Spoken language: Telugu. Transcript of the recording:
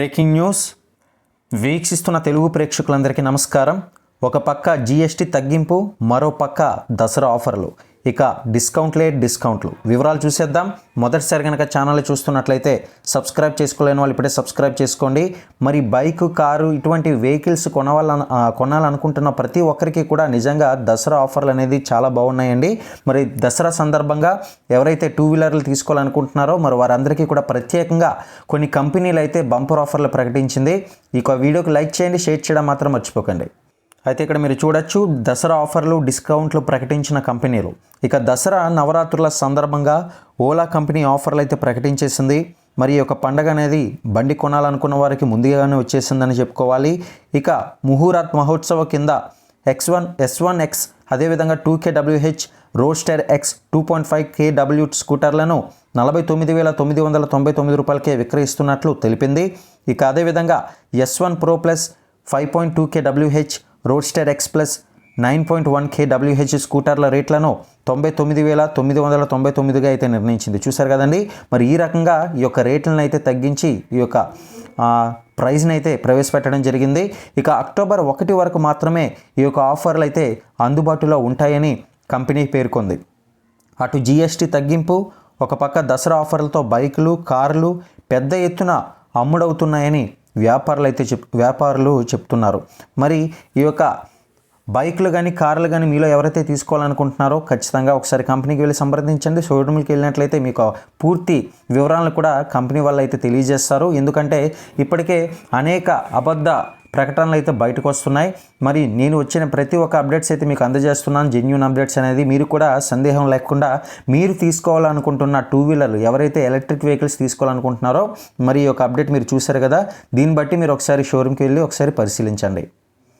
Breaking news. వీక్షిస్తున్న తెలుగు ప్రేక్షకులందరికీ నమస్కారం. ఒక పక్క జీఎస్టీ తగ్గింపు మరో పక్క దసరా ఆఫర్లు. ఇక డిస్కౌంట్లే డిస్కౌంట్లు. వివరాలు చూసేద్దాం. మొదటిసారి కనుక ఛానల్ చూస్తున్నట్లయితే సబ్స్క్రైబ్ చేసుకోలేని వాళ్ళు ఇప్పుడే సబ్స్క్రైబ్ చేసుకోండి. మరి బైక్ కారు ఇటువంటి వెహికల్స్ కొనవాల కొనాలనుకుంటున్న ప్రతి ఒక్కరికి కూడా నిజంగా దసరా ఆఫర్లు అనేది చాలా బాగున్నాయండి. మరి దసరా సందర్భంగా ఎవరైతే టూ వీలర్లు తీసుకోవాలనుకుంటున్నారో మరి వారందరికీ కూడా ప్రత్యేకంగా కొన్ని కంపెనీలు అయితే బంపర్ ఆఫర్లు ప్రకటించింది. ఈ వీడియోకి లైక్ చేయండి షేర్ చేయడం మాత్రం మర్చిపోకండి. అయితే ఇక్కడ మీరు చూడొచ్చు దసరా ఆఫర్లు డిస్కౌంట్లు ప్రకటించిన కంపెనీలు. ఇక దసరా నవరాత్రుల సందర్భంగా ఓలా కంపెనీ ఆఫర్లు అయితే ప్రకటించేసింది. మరి ఈ యొక్క పండగ అనేది బండి కొనాలనుకున్న వారికి ముందుగానే వచ్చేసిందని చెప్పుకోవాలి. ఇక ముహూర్త్ మహోత్సవ కింద X one S one X అదేవిధంగా two K W H roadster X two point five K W స్కూటర్లను నలభై తొమ్మిది వేల తొమ్మిది వందల తొంభై తొమ్మిది రూపాయలకే విక్రయిస్తున్నట్లు తెలిపింది. ఇక అదేవిధంగా S one pro plus five point two K W H roadster X plus nine point one K W H స్కూటర్ల రేట్లను తొంభై తొమ్మిది వేల తొమ్మిది వందల తొంభై తొమ్మిదిగా అయితే నిర్ణయించింది. చూశారు కదండి? మరి ఈ రకంగా ఈ యొక్క రేట్లను అయితే తగ్గించి ఈ యొక్క ప్రైజ్ని అయితే ప్రవేశపెట్టడం జరిగింది. ఇక అక్టోబర్ ఒకటి వరకు మాత్రమే ఈ యొక్క ఆఫర్లు అయితే అందుబాటులో ఉంటాయని కంపెనీ పేర్కొంది. అటు జీఎస్టీ తగ్గింపు ఒక పక్క దసరా ఆఫర్లతో బైకులు కార్లు పెద్ద ఎత్తున అమ్ముడవుతున్నాయని వ్యాపారులు అయితే చెప్ వ్యాపారులు చెప్తున్నారు. మరి ఈ యొక్క బైకులు కానీ కార్లు కానీ మీలో ఎవరైతే తీసుకోవాలనుకుంటున్నారో ఖచ్చితంగా ఒకసారి కంపెనీకి వెళ్ళి సంప్రదించండి. షోరూమ్కి వెళ్ళినట్లయితే మీకు పూర్తి వివరాలను కూడా కంపెనీ వాళ్ళు అయితే తెలియజేస్తారు. ఎందుకంటే ఇప్పటికే అనేక అబద్ధ ప్రకటనలు అయితే బయటకు వస్తున్నాయి. మరి నేను వచ్చిన ప్రతి ఒక్క అప్డేట్స్ అయితే మీకు అందజేస్తున్నాను. జెన్యున్ అప్డేట్స్ అనేది మీరు కూడా సందేహం లేకుండా మీరు తీసుకోవాలనుకుంటున్న టూ వీలర్లు ఎవరైతే ఎలక్ట్రిక్ వెహికల్స్ తీసుకోవాలనుకుంటున్నారో మరి ఈ యొక్క అప్డేట్ మీరు చూశారు కదా దీన్ని బట్టి మీరు ఒకసారి షోరూమ్కి వెళ్ళి ఒకసారి పరిశీలించండి.